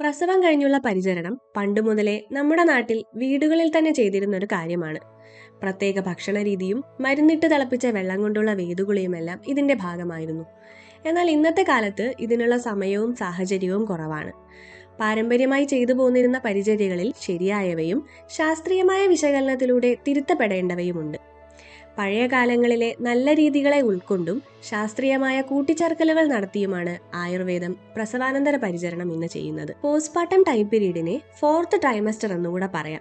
പ്രസവം കഴിഞ്ഞുള്ള പരിചരണം പണ്ടു മുതലേ നമ്മുടെ നാട്ടിൽ വീടുകളിൽ തന്നെ ചെയ്തിരുന്ന ഒരു കാര്യമാണ്. പ്രത്യേക ഭക്ഷണ രീതിയും മരുന്നിട്ട് തിളപ്പിച്ച വെള്ളം കൊണ്ടുള്ള വേദുകുളിയുമെല്ലാം ഇതിന്റെ ഭാഗമായിരുന്നു. എന്നാൽ ഇന്നത്തെ കാലത്ത് ഇതിനുള്ള സമയവും സാഹചര്യവും കുറവാണ്. പാരമ്പര്യമായി ചെയ്തു പോന്നിരുന്ന പരിചര്യകളിൽ ശരിയായവയും ശാസ്ത്രീയമായ വിശകലനത്തിലൂടെ തിരുത്തപ്പെടേണ്ടവയുമുണ്ട്. പഴയ കാലങ്ങളിലെ നല്ല രീതികളെ ഉൾക്കൊണ്ടും ശാസ്ത്രീയമായ കൂട്ടിച്ചേർക്കലുകൾ നടത്തിയുമാണ് ആയുർവേദം പ്രസവാനന്തര പരിചരണം ഇന്ന് ചെയ്യുന്നത്. പോസ്റ്റ്മോർട്ടം ടൈം പീരീഡിനെ ഫോർത്ത് ട്രൈമസ്റ്റർ എന്നുകൂടെ പറയാം.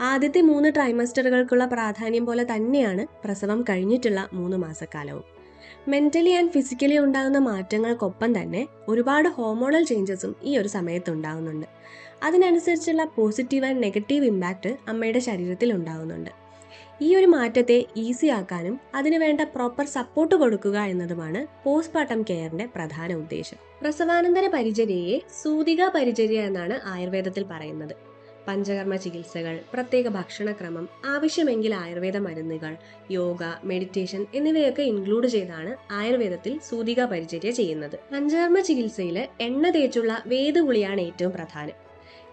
ആദ്യത്തെ മൂന്ന് ട്രൈമസ്റ്ററുകൾക്കുള്ള പ്രാധാന്യം പോലെ തന്നെയാണ് പ്രസവം കഴിഞ്ഞിട്ടുള്ള മൂന്ന് മാസക്കാലവും. മെന്റലി ആൻഡ് ഫിസിക്കലി ഉണ്ടാകുന്ന മാറ്റങ്ങൾക്കൊപ്പം തന്നെ ഒരുപാട് ഹോർമോണൽ ചേഞ്ചസും ഈ ഒരു സമയത്ത് ഉണ്ടാകുന്നുണ്ട്. അതിനനുസരിച്ചുള്ള പോസിറ്റീവ് ആൻഡ് നെഗറ്റീവ് ഇമ്പാക്റ്റ് അമ്മയുടെ ശരീരത്തിൽ ഉണ്ടാകുന്നുണ്ട്. ഈ ഒരു മാറ്റത്തെ ഈസി ആക്കാനും അതിനു വേണ്ട പ്രോപ്പർ സപ്പോർട്ട് കൊടുക്കുക എന്നതുമാണ് പോസ്റ്റ്മോർട്ടം കെയറിന്റെ പ്രധാന ഉദ്ദേശം. പ്രസവാനന്തര പരിചര്യയെ സൂതിക പരിചര്യ എന്നാണ് ആയുർവേദത്തിൽ പറയുന്നത്. പഞ്ചകർമ്മ ചികിത്സകൾ പ്രത്യേക ഭക്ഷണക്രമം ആവശ്യമെങ്കിൽ ആയുർവേദ മരുന്നുകൾ യോഗ മെഡിറ്റേഷൻ എന്നിവയൊക്കെ ഇൻക്ലൂഡ് ചെയ്താണ് ആയുർവേദത്തിൽ സൂതിക പരിചര്യ ചെയ്യുന്നത്. പഞ്ചകർമ്മ ചികിത്സയിൽ എണ്ണ തേച്ചുള്ള വേദഗുളിയാണ് ഏറ്റവും പ്രധാനം.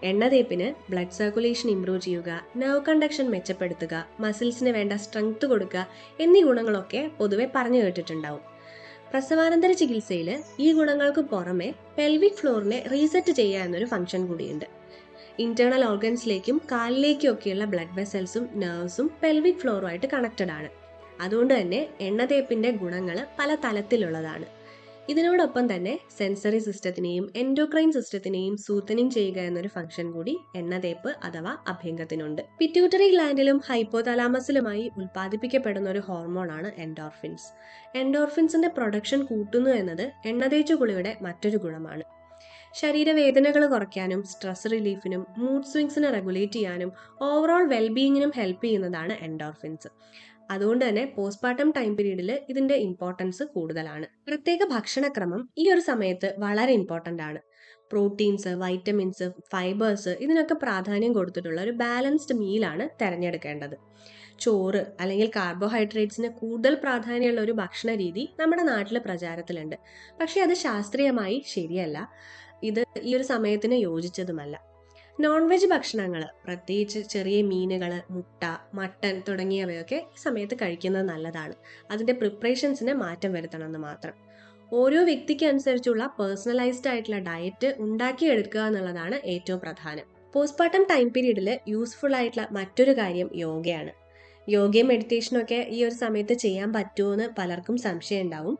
എണ്ണ തേപ്പിന് ബ്ലഡ് സർക്കുലേഷൻ ഇംപ്രൂവ് ചെയ്യുക നെർവ് കണ്ടക്ഷൻ മെച്ചപ്പെടുത്തുക മസിൽസിന് വേണ്ട സ്ട്രെങ്ത് കൊടുക്കുക എന്നീ ഗുണങ്ങളൊക്കെ പൊതുവെ പറഞ്ഞു കേട്ടിട്ടുണ്ടാവും. പ്രസവാനന്തര ചികിത്സയിൽ ഈ ഗുണങ്ങൾക്ക് പുറമെ പെൽവിക് ഫ്ലോറിനെ റീസെറ്റ് ചെയ്യുക എന്നൊരു ഫംഗ്ഷൻ കൂടിയുണ്ട്. ഇന്റേണൽ ഓർഗൻസിലേക്കും കാലിലേക്കും ഒക്കെയുള്ള ബ്ലഡ് വെസൽസും നെർവ്സും പെൽവിക് ഫ്ലോറുമായിട്ട് കണക്റ്റഡ് ആണ്. അതുകൊണ്ട് തന്നെ എണ്ണ തേപ്പിന്റെ ഗുണങ്ങൾ പല തലത്തിലുള്ളതാണ്. ഇതിനോടൊപ്പം തന്നെ സെൻസറി സിസ്റ്റത്തിനെയും എൻഡോക്രൈൻ സിസ്റ്റത്തിനെയും സൂത്തനം ചെയ്യുക എന്നൊരു ഫംഗ്ഷൻ കൂടി എണ്ണ തേപ്പ് അഥവാ അഭ്യംഗത്തിനുണ്ട് പിറ്റ്യൂട്ടറി ഗ്ലാൻഡിലും ഹൈപ്പോതലാമസിലുമായി ഉൽപ്പാദിപ്പിക്കപ്പെടുന്ന ഒരു ഹോർമോണാണ് എൻഡോർഫിൻസ് എൻഡോർഫിൻസിന്റെ പ്രൊഡക്ഷൻ കൂട്ടുന്നു എന്നത് എണ്ണ തേച്ചു കുളിയുടെ മറ്റൊരു ഗുണമാണ്. ശരീരവേദനകൾ കുറയ്ക്കാനും സ്ട്രെസ് റിലീഫിനും മൂഡ് സ്വിങ്സിനെ റെഗുലേറ്റ് ചെയ്യാനും ഓവറോൾ വെൽബീയിങ്ങിനും ഹെൽപ്പ് ചെയ്യുന്നതാണ് എൻഡോർഫിൻസ് അതുകൊണ്ട് തന്നെ പോസ്റ്റ്മോർട്ടം ടൈം പീരീഡിൽ ഇതിന്റെ ഇമ്പോർട്ടൻസ് കൂടുതലാണ്. പ്രത്യേക ഭക്ഷണക്രമം ഈ ഒരു സമയത്ത് വളരെ ഇമ്പോർട്ടന്റ് ആണ്. പ്രോട്ടീൻസ് വൈറ്റമിൻസ് ഫൈബേഴ്സ് ഇതിനൊക്കെ പ്രാധാന്യം കൊടുത്തിട്ടുള്ള ഒരു ബാലൻസ്ഡ് മീലാണ് തിരഞ്ഞെടുക്കേണ്ടത്. ചോറ് അല്ലെങ്കിൽ കാർബോഹൈഡ്രേറ്റ്സിന് കൂടുതൽ പ്രാധാന്യമുള്ള ഒരു ഭക്ഷണ രീതി നമ്മുടെ നാട്ടിൽ പ്രചാരത്തിലുണ്ട്. പക്ഷേ അത് ശാസ്ത്രീയമായി ശരിയല്ല. ഇത് ഈ ഒരു സമയത്തിന് യോജിച്ചതുമല്ല. നോൺ വെജ് ഭക്ഷണങ്ങൾ പ്രത്യേകിച്ച് ചെറിയ മീനുകൾ മുട്ട മട്ടൻ തുടങ്ങിയവയൊക്കെ സമയത്ത് കഴിക്കുന്നത് നല്ലതാണ്. അതിന്റെ പ്രിപ്പറേഷൻസിന് മാറ്റം വരുത്തണമെന്ന് മാത്രം. ഓരോ വ്യക്തിക്ക് അനുസരിച്ചുള്ള പേഴ്സണലൈസ്ഡ് ആയിട്ടുള്ള ഡയറ്റ് ഉണ്ടാക്കിയെടുക്കുക എന്നുള്ളതാണ് ഏറ്റവും പ്രധാനം. പോസ്റ്റ്മോർട്ടം ടൈം പീരീഡിൽ യൂസ്ഫുൾ ആയിട്ടുള്ള മറ്റൊരു കാര്യം യോഗയാണ്. യോഗയും മെഡിറ്റേഷനും ഒക്കെ ഈ ഒരു സമയത്ത് ചെയ്യാൻ പറ്റുമോ എന്ന് പലർക്കും സംശയം ഉണ്ടാവും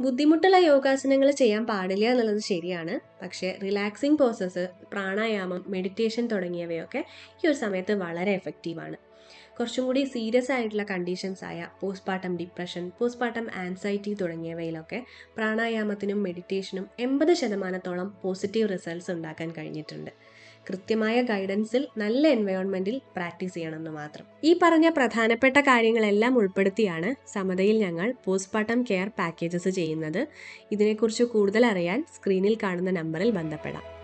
ബുദ്ധിമുട്ടുള്ള യോഗാസനങ്ങൾ ചെയ്യാൻ പാടില്ല എന്നുള്ളത് ശരിയാണ്. പക്ഷേ റിലാക്സിങ് പ്രോസസ്സ് പ്രാണായാമം മെഡിറ്റേഷൻ തുടങ്ങിയവയൊക്കെ ഈ ഒരു സമയത്ത് വളരെ എഫക്റ്റീവാണ് കുറച്ചും കൂടി സീരിയസ് ആയിട്ടുള്ള കണ്ടീഷൻസ് ആയ പോസ്റ്റ്പാർട്ടം ഡിപ്രഷൻ പോസ്റ്റ്പാർട്ടം ആൻസൈറ്റി തുടങ്ങിയവയിലൊക്കെ പ്രാണായാമത്തിനും മെഡിറ്റേഷനും എൺപത് ശതമാനത്തോളം പോസിറ്റീവ് റിസൾട്ട്സ് ഉണ്ടാക്കാൻ കഴിഞ്ഞിട്ടുണ്ട്. കൃത്യമായ ഗൈഡൻസിൽ നല്ല എൻവയോൺമെന്റിൽ പ്രാക്ടീസ് ചെയ്യണമെന്ന് മാത്രം. ഈ പറഞ്ഞ പ്രധാനപ്പെട്ട കാര്യങ്ങളെല്ലാം ഉൾപ്പെടുത്തിയാണ് സമതയിൽ ഞങ്ങൾ പോസ്റ്റ്മോർട്ടം കെയർ പാക്കേജസ് ചെയ്യുന്നത്. ഇതിനെക്കുറിച്ച് കൂടുതൽ അറിയാൻ സ്ക്രീനിൽ കാണുന്ന നമ്പറിൽ ബന്ധപ്പെടാം.